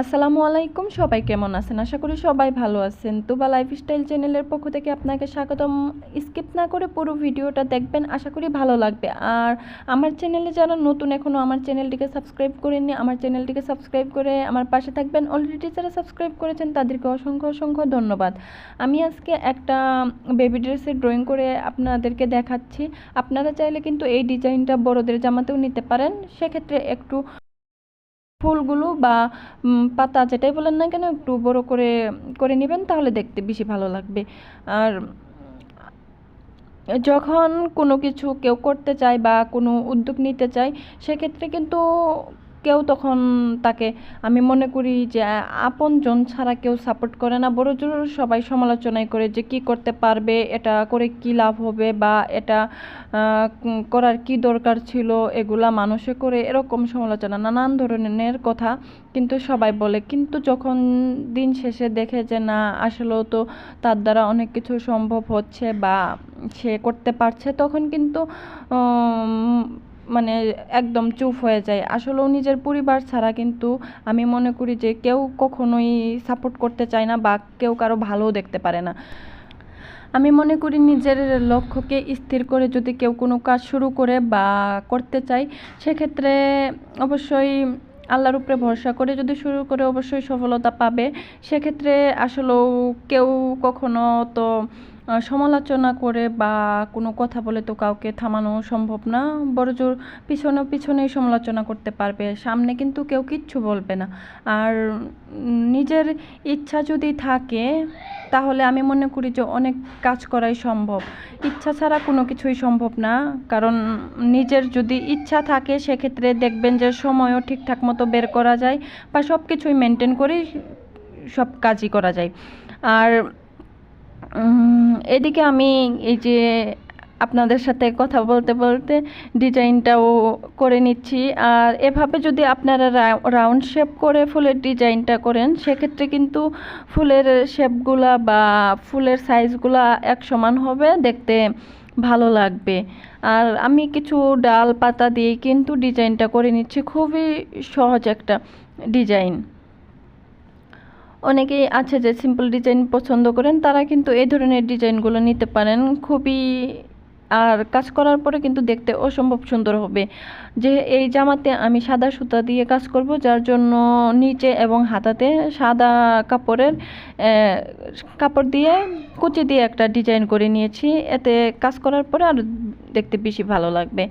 আসসালামু আলাইকুম, সবাই কেমন আছেন? আশা করি সবাই ভালো আছেন। তুবা লাইফস্টাইল চ্যানেলের পক্ষ থেকে আপনাকে স্বাগতম। স্কিপ না করে পুরো ভিডিওটা দেখবেন, আশা করি ভালো লাগবে। আর আমার চ্যানেলে যারা নতুন এখনও আমার চ্যানেলটিকে সাবস্ক্রাইব করেননি, আমার চ্যানেলটিকে সাবস্ক্রাইব করে আমার পাশে থাকবেন। অলরেডি যারা সাবস্ক্রাইব করেছেন, তাদেরকে অসংখ্য অসংখ্য ধন্যবাদ। আমি আজকে একটা বেবি ড্রেসের ড্রয়িং করে আপনাদেরকে দেখাচ্ছি। আপনারা চাইলে কিন্তু এই ডিজাইনটা বড়দের জামাতেও নিতে পারেন। সেক্ষেত্রে একটু ফুলগুলো বা পাতা যেটাই বলেন না কেন একটু বড় করে করে নেবেন তাহলে দেখতে বেশি ভালো লাগবে। আর যখন কোনো কিছু কেউ করতে চায় বা কোনো উদ্যোগ নিতে চায়, সেক্ষেত্রে কিন্তু কেউ তখন তাকে, আমি মনে করি যে আপনজন ছাড়া কেউ সাপোর্ট করে না। বড় জোর সবাই সমালোচনাই করে যে, কি করতে পারবে, এটা করে কি লাভ হবে বা এটা করার কি দরকার ছিল, এগুলা মানুষে করে এরকম সমালোচনা, নানান ধরনের কথা কিন্তু সবাই বলে। কিন্তু যখন দিন শেষে দেখে যে, না, আসলেও তো তার দ্বারা অনেক কিছু সম্ভব হচ্ছে বা সে করতে পারছে, তখন কিন্তু মানে একদম চুপ হয়ে যায়। আসলেও নিজের পরিবার ছাড়া কিন্তু আমি মনে করি যে কেউ কখনোই সাপোর্ট করতে চায় না বা কেউ কারও ভালোও দেখতে পারে না। আমি মনে করি নিজের লক্ষ্যকে স্থির করে যদি কেউ কোনো কাজ শুরু করে বা করতে চায়, সেক্ষেত্রে অবশ্যই আল্লাহর উপরে ভরসা করে যদি শুরু করে অবশ্যই সফলতা পাবে। সেক্ষেত্রে আসলেও কেউ কখনো তো সমালোচনা করে বা কোনো কথা বলে তো কাউকে থামানো সম্ভব না। বড় জোর পিছনে পিছনেই সমালোচনা করতে পারবে। সামনে কিন্তু কেউ কিচ্ছু বলবে না। আর নিজের ইচ্ছা যদি থাকে, তাহলে আমি মনে করি যে অনেক কাজ করাই সম্ভব। ইচ্ছা ছাড়া কোনো কিছুই সম্ভব না। কারণ নিজের যদি ইচ্ছা থাকে, সেক্ষেত্রে দেখবেন যে সময়ও ঠিকঠাক মতো বের করা যায় বা সব কিছুই মেনটেন করেই সব কাজই করা যায়। আর এদিকে আমি এই যে আপনাদের সাথে কথা বলতে বলতে ডিজাইনটাও করে নিচ্ছি। আর এভাবে যদি আপনারা রাউন্ড শেপ করে ফুলের ডিজাইনটা করেন, সেক্ষেত্রে কিন্তু ফুলের শেপগুলা বা ফুলের সাইজগুলা এক সমান হবে, দেখতে ভালো লাগবে। আর আমি কিছু ডাল পাতা দিয়ে কিন্তু ডিজাইনটা করে নিচ্ছি, খুবই সহজ একটা ডিজাইন। অনেকেই আছে যে সিম্পল ডিজাইন পছন্দ করেন, তারা কিন্তু এই ধরনের ডিজাইনগুলো নিতে পারেন। খুবই আর কাজ করার পরে কিন্তু দেখতে অসম্ভব সুন্দর হবে। যে এই জামাতে আমি সাদা সুতা দিয়ে কাজ করব, যার জন্য নিচে এবং হাতাতে সাদা কাপড়ের কাপড় দিয়ে কুচি দিয়ে একটা ডিজাইন করে নিয়েছি। এতে কাজ করার পরে আর দেখতে বেশি ভালো লাগবে।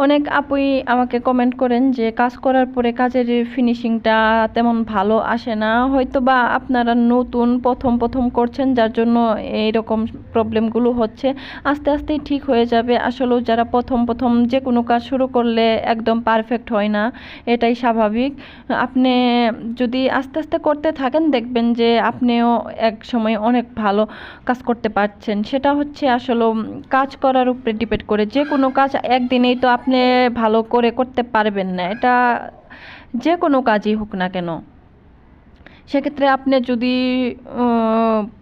অনেক আপুই আমাকে কমেন্ট করেন যে, কাজ করার পরে কাজের ফিনিশিংটা তেমন ভালো আসে না। হয়তো বা আপনারা নতুন প্রথম প্রথম করছেন, যার জন্য এইরকম প্রবলেমগুলো হচ্ছে। আস্তে, আস্তেই ঠিক হয়ে যাবে। আসলেও যারা প্রথম প্রথম যে কোনো কাজ শুরু করলে একদম পারফেক্ট হয় না। এটাই স্বাভাবিক। আপনি যদি আস্তে আস্তে করতে থাকেন, দেখবেন যে আপনিও এক সময় অনেক ভালো কাজ করতে পারছেন। সেটা হচ্ছে আসলে কাজ করার উপরে ডিপেন্ড করে। যে কোনো কাজ একদিনেই তো আপনি ভালো করে করতে পারবেন না। এটা যে কোনো কাজই হোক না কেন। সেক্ষেত্রে আপনি যদি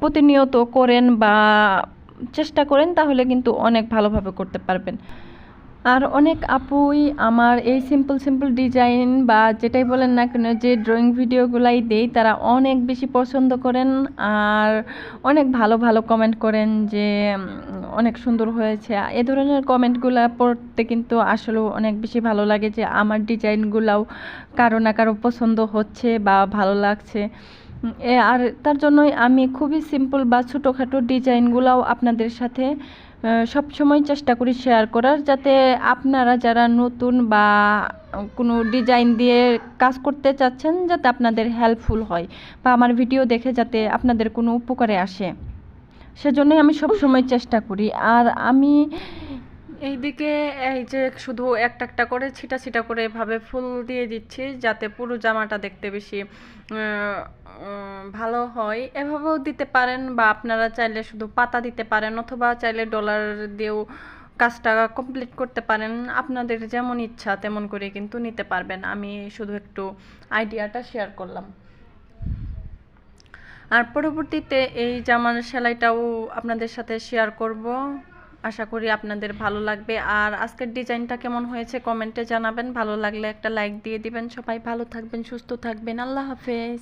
প্রতিনিয়ত করেন বা চেষ্টা করেন, তাহলে কিন্তু অনেক ভালোভাবে করতে পারবেন। আর অনেক আপুই আমার এই সিম্পল সিম্পল ডিজাইন বা যেটাই বলেন না কেন, যে ড্রয়িং ভিডিওগুলাই দেই, তারা অনেক বেশি পছন্দ করেন আর অনেক ভালো ভালো কমেন্ট করেন যে অনেক সুন্দর হয়েছে। এ ধরনের কমেন্টগুলো পড়তে কিন্তু আসলেও অনেক বেশি ভালো লাগে যে, আমার ডিজাইনগুলাও কারও না কারও পছন্দ হচ্ছে বা ভালো লাগছে। আর তার জন্যই আমি খুবই সিম্পল বা ছোটোখাটো ডিজাইনগুলাও আপনাদের সাথে সব সময় চেষ্টা করি শেয়ার করার, যাতে আপনারা যারা নতুন বা কোনো ডিজাইন দিয়ে কাজ করতে চাচ্ছেন, যাতে আপনাদের হেল্পফুল হয় বা আমার ভিডিও দেখে যাতে আপনাদের কোনো উপকারে আসে। সেজন্যই আমি সব সময় চেষ্টা করি। আর আমি এইদিকে এই যে শুধু একটা একটা করে ছিটা ছিটা করে এভাবে ফুল দিয়ে দিচ্ছি যাতে পুরো জামাটা দেখতে বেশি ভালো হয়। এভাবেও দিতে পারেন বা আপনারা চাইলে শুধু পাতা দিতে পারেন অথবা চাইলে ডলার দিয়েও কাজটা কমপ্লিট করতে পারেন। আপনাদের যেমন ইচ্ছা তেমন করে কিন্তু নিতে পারবেন। আমি শুধু একটু আইডিয়াটা শেয়ার করলাম। আর পরবর্তীতে এই জামার সেলাইটাও আপনাদের সাথে শেয়ার করব। আশা করি আপনাদের ভালো লাগবে। আর আজকের ডিজাইনটা কেমন হয়েছে কমেন্টে জানাবেন। ভালো লাগলে একটা লাইক দিয়ে দিবেন। সবাই ভালো থাকবেন, সুস্থ থাকবেন। আল্লাহ হাফেজ।